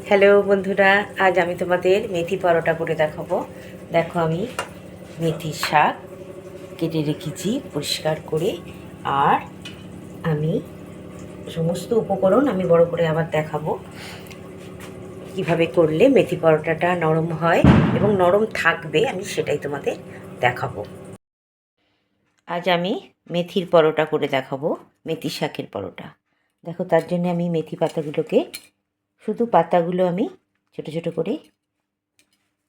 Hello বন্ধুরা। আজ আমি তোমাদের মেথি পরোটা করে দেখাবো। দেখো আমি মেথির শাক কেটে রেখেছি পরিষ্কার করে। আর আমি সমস্ত উপকরণ আমি বড় করে আবার দেখাবো। কীভাবে করলে মেথি পরোটাটা নরম হয় এবং নরম থাকবে, আমি সেটাই তোমাদের দেখাবো। আজ আমি মেথির পরোটা করে দেখাবো, মেথি শাকের পরোটা। দেখো, তার জন্য আমি মেথি পাতাগুলোকে শুধু পাতাগুলো আমি ছোট ছোট করে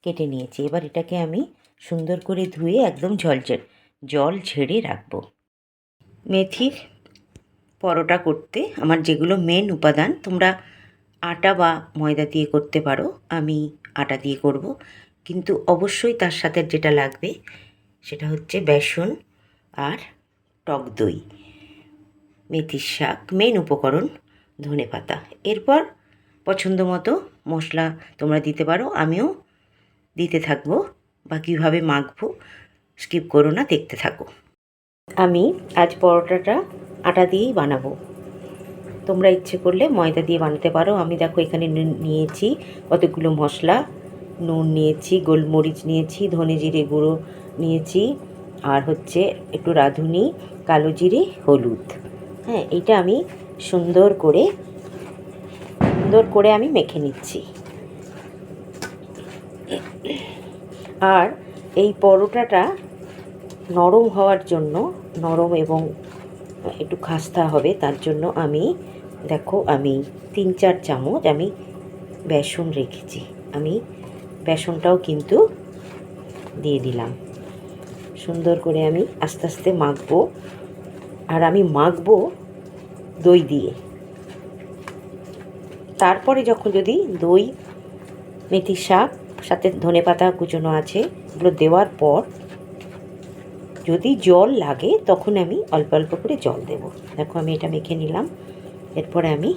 কেটে নিয়েছি। এবার এটাকে আমি সুন্দর করে ধুয়ে একদম জল জল ঝেড়ে রাখব। মেথির পরোটা করতে আমার যেগুলো মেন উপাদান, তোমরা আটা বা ময়দা দিয়ে করতে পারো, আমি আটা দিয়ে করব। কিন্তু অবশ্যই তার সাথে যেটা লাগবে, সেটা হচ্ছে বেসন আর টক দই। মেথির শাক মেন উপকরণ ধনে পাতা এরপর পছন্দ মতো মশলা তোমরা দিতে পারো, আমিও দিতে থাকব বা কীভাবে মাখবো স্কিপ করো না, দেখতে থাকো। আমি আজ পরোটাটা আটা দিয়েই বানাবো। তোমরা ইচ্ছে করলে ময়দা দিয়ে বানাতে পারো। আমি দেখো এখানে নিয়েছি কতগুলো মশলা। নুন নিয়েছি, গোলমরিচ নিয়েছি, ধনে জিরে গুঁড়ো নিয়েছি, আর হচ্ছে একটু রাঁধুনি, কালো জিরে, হলুদ। হ্যাঁ এটা আমি সুন্দর করে সুন্দর করে আমি মেখে নিচ্ছি। আর এই পরোটাটা নরম হওয়ার জন্য, নরম এবং একটু খাস্তা হবে, তার জন্য আমি, দেখো আমি তিন চার চামচ আমি বেসন রেখেছি। আমি বেসনটাও কিন্তু দিয়ে দিলাম। সুন্দর করে আমি আস্তে আস্তে মাখবো। আর আমি মাখবো দই দিয়ে। তারপরে যখন যদি দই মেথি শাক, সাথে ধনে পাতা কুচোনো আছে, এগুলো দেওয়ার পর যদি জল লাগে, তখন আমি অল্প অল্প করে জল দেব। দেখো আমি এটা মেখে নিলাম। এরপরে আমি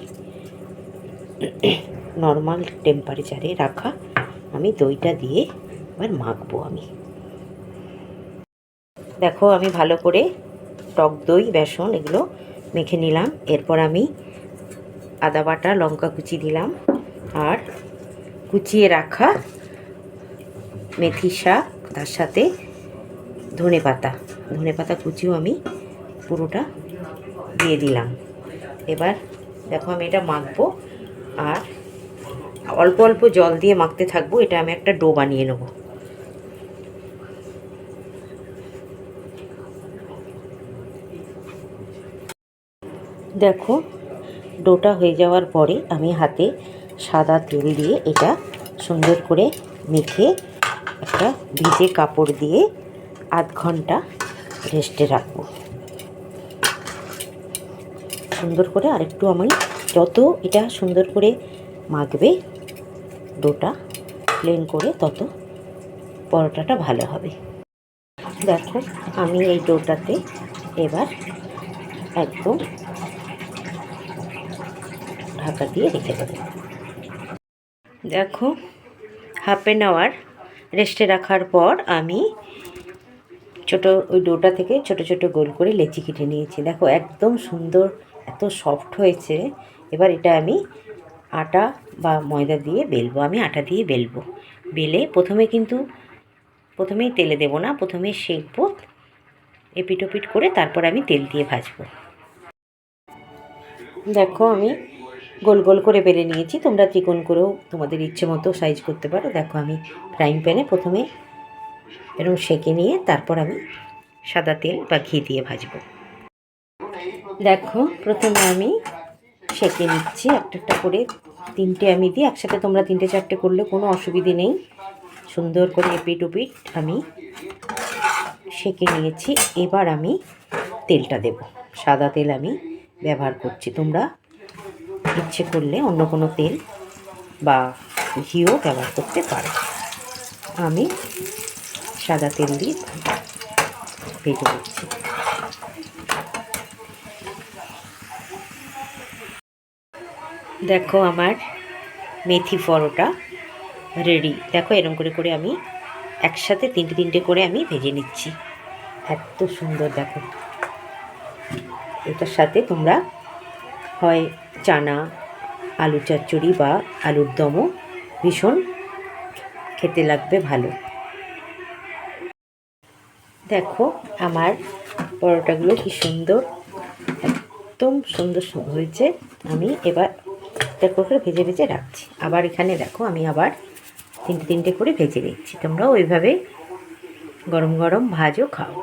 নর্মাল টেম্পারেচারে রাখা আমি দইটা দিয়ে এবার মাখবো আমি। দেখো আমি ভালো করে টক দই, বেসন এগুলো মেখে নিলাম। এরপর আমি আদা বাটা, লঙ্কা কুচি দিলাম। আর কুচিয়ে রাখা মেথি শাক, তার সাথে ধনে পাতা। ধনে পাতা কুচিও আমি পুরোটা দিয়ে দিলাম। এবার দেখো আমি এটা মাখবো। আর অল্প অল্প জল দিয়ে মাখতে থাকব। এটা আমি একটা ডো বানিয়ে নেব। দেখো ডোটা হয়ে যাওয়ার পরে আমি হাতে সাদা তেল দিয়ে এটা সুন্দর করে মেখে একটা ভিজে কাপড় দিয়ে আধ ঘণ্টা রেস্টে রাখব। সুন্দর করে আরেকটু আমি যত এটা সুন্দর করে মাখবে, ডোটা প্লেন করে তত পরোটাটা ভালো হবে। দেখো, আমি এই ডোটাতে এবার একদম ঢাকা দিয়ে রেখে দেবো। দেখো হাফ অ্যান আওয়ার রেস্টে রাখার পর আমি ছোট ওই ডোটা থেকে ছোট ছোট গোল করে লেচি কেটে নিয়েছি। দেখো, একদম সুন্দর, এত সফট হয়েছে। এবার এটা আমি আটা বা ময়দা দিয়ে বেলবো, আমি আটা দিয়ে বেলবো। বেলে প্রথমে কিন্তু, প্রথমেই তেলে দেবো না, প্রথমে সেঁকবো এপিট ওপিট করে তারপর আমি তেল দিয়ে ভাজবো। দেখো, আমি গোল গোল করে বেলে নিয়েছি। তোমরা চিকন করেও তোমাদের ইচ্ছে মতো সাইজ করতে পারো। দেখো আমি ফ্রাইং প্যানে প্রথমে এরকম সেঁকে নিয়ে তারপর আমি সাদা তেল বা ঘি দিয়ে ভাজবো। দেখো, প্রথমে আমি সেঁকে নিচ্ছি। একটা একটা করে তিনটে আমি দিই। একসাথে তোমরা তিনটে চারটে করলে কোনো অসুবিধে নেই। সুন্দর করে এপিট ওপিট আমি সেঁকে নিয়েছি। এবার আমি তেলটা দেব। সাদা তেল আমি ব্যবহার করছি। তোমরা ইচ্ছে করলে অন্য কোনো তেল বা ঘিও ব্যবহার করতে পারো। আমি সাদা তেল দিয়ে ভেজে দিচ্ছি দেখো আমার মেথি পরোটা রেডি দেখো এরকম করে করে আমি একসাথে তিনটে তিনটে করে আমি ভেজে নিচ্ছি। এত সুন্দর দেখো। এটার সাথে তোমরা হয় চানা আলু চচ্চড়ি বা আলুর দমও ভীষণ খেতে লাগবে ভালো। দেখো আমার পরোটাগুলো কি সুন্দর, একদম সুন্দর হয়েছে। আমি এবার একটা করে ভেজে ভেজে রাখছি। আবার এখানে দেখো আমি আবার তিনটে তিনটে করে ভেজে দিচ্ছি তোমরাও ওইভাবে গরম গরম ভাজও খাও।